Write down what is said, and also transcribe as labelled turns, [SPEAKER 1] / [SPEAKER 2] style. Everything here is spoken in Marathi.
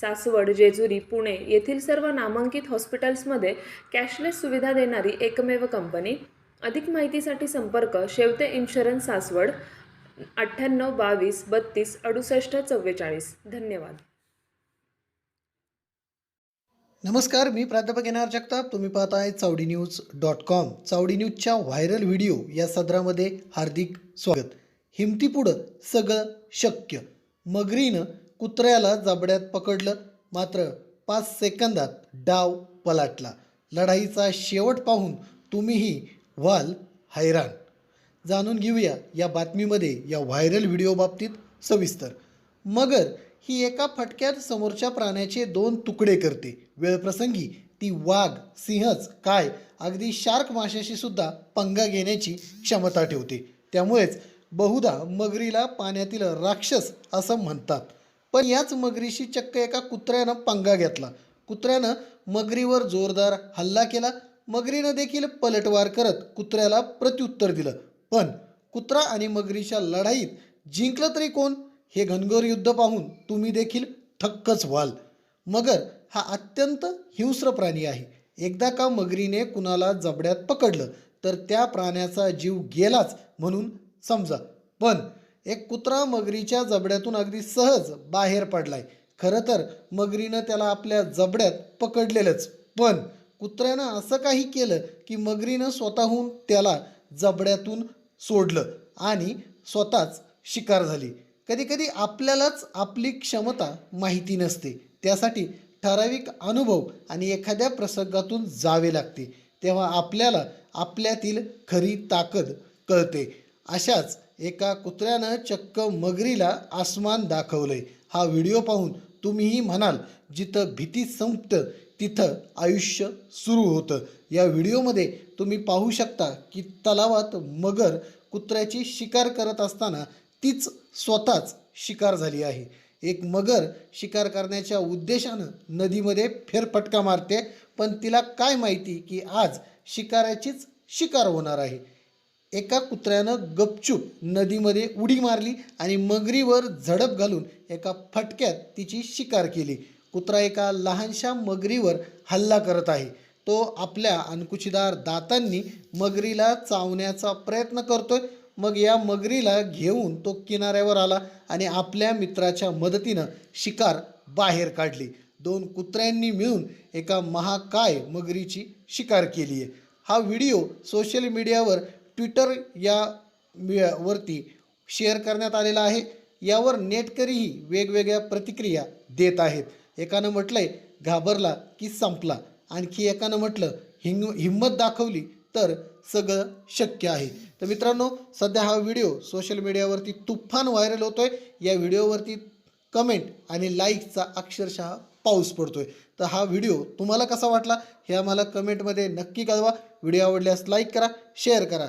[SPEAKER 1] सासवड जेजुरी पुणे येथील सर्व नामांकित हॉस्पिटल्समध्ये कॅशलेस सुविधा देणारी एकमेव कंपनी. अधिक माहितीसाठी संपर्क शेवते इन्शुरन्स सासवड अठ्ठ्याण्णव बावीस बत्तीस अडुसष्ट चव्वेचाळीस. धन्यवाद.
[SPEAKER 2] नमस्कार मी प्राध्यापक येणार जगताप. तुम्ही पाहत आहे Chawadi news dot com. Chawadi न्यूजच्या व्हायरल व्हिडिओ या सदरामध्ये हार्दिक स्वागत. हिमतीपुढं सगळं शक्य. मगरीनं कुत्र्याला जबड्यात पकडलं. मात्र पाच सेकंदात डाव पलाटला. लढाईचा शेवट पाहून तुम्हीही व्हाल हैराण. जाणून घेऊया या बातमीमध्ये या व्हायरल व्हिडिओ बाबतीत सविस्तर. मगर ही एका फटक्यात समोरच्या प्राण्याचे दोन तुकडे करते. वेळप्रसंगी ती वाघ सिंहच काय अगदी शार्क माशाशी सुद्धा पंगा घेण्याची क्षमता ठेवते. त्यामुळेच बहुधा मगरीला पाण्यातील राक्षस असं म्हणतात. पण याच मगरीशी चक्क एका कुत्र्यानं पंगा घेतला. कुत्र्यानं मगरीवर जोरदार हल्ला केला. मगरीनं देखील पलटवार करत कुत्र्याला प्रत्युत्तर दिलं. पण कुत्रा आणि मगरीच्या लढाईत जिंकलं तरी कोण? हे घनघोर युद्ध पाहून तुम्ही देखील थक्कच व्हाल. मगर हा अत्यंत हिंस्र प्राणी आहे. एकदा का मगरीने कुणाला जबड्यात पकडलं तर त्या प्राण्याचा जीव गेलाच म्हणून समजा. पण एक कुत्रा मगरीच्या जबड्यातून अगदी सहज बाहेर पडलाय. खरं तर मगरीनं त्याला आपल्या जबड्यात पकडलेलंच. पण कुत्र्यानं असं काही केलं की मगरीनं स्वतःहून त्याला जबड्यातून सोडलं आणि स्वतःच शिकार झाली. कधीकधी आपल्यालाच आपली क्षमता माहिती नसते. त्यासाठी ठराविक अनुभव आणि एखाद्या प्रसंगातून जावे लागते. तेव्हा आपल्याला आपल्यातील खरी ताकद कळते. अशाच एका कुत्र्यानं चक्क मगरीला आसमान दाखवलंय. हा व्हिडिओ पाहून तुम्हीही म्हणाल जिथं भीती संपतं तिथं आयुष्य सुरू होतं. या व्हिडिओमध्ये तुम्ही पाहू शकता की तलावात मगर कुत्र्याची शिकार करत असताना तीच स्वतःच शिकार झाली आहे. एक मगर शिकार करण्याच्या उद्देशानं नदीमध्ये फेरफटका मारते पण तिला काय माहिती की आज शिकाराचीच शिकार होणार आहे? एका कुत्र्यानं गपचूप नदीमध्ये उडी मारली आणि मगरीवर झडप घालून एका फटक्यात तिची शिकार केली. कुत्रा एका लहानशा मगरीवर हल्ला करत आहे. तो आपल्या अणकुशीदार दातांनी मगरीला चावण्याचा प्रयत्न करतोय. मग या मगरीला घेऊन तो किनाऱ्यावर आला आणि आपल्या मित्राच्या मदतीनं शिकार बाहेर काढली. दोन कुत्र्यांनी मिळून एका महाकाय मगरीची शिकार केली आहे हा व्हिडिओ सोशल मीडियावर ट्विटर या वरती शेअर करण्यात आलेला आहे. यावर नेटकरीही वेगवेगळ्या प्रतिक्रिया देत आहेत. एकानं म्हटलंय घाबरला की संपला. आणखी एकानं म्हटलं हिंग हिंमत दाखवली तर सगळं शक्य आहे. तर मित्रांनो सध्या हा व्हिडिओ सोशल मीडियावरती तुफान व्हायरल होतोय. या व्हिडिओवरती कमेंट आणि लाईकचा अक्षरशः पाऊस पडतोय. तर हा व्हिडिओ तुम्हाला कसा वाटला हे आम्हाला कमेंटमध्ये नक्की कळवा. व्हिडिओ आवडल्यास लाईक करा शेअर करा.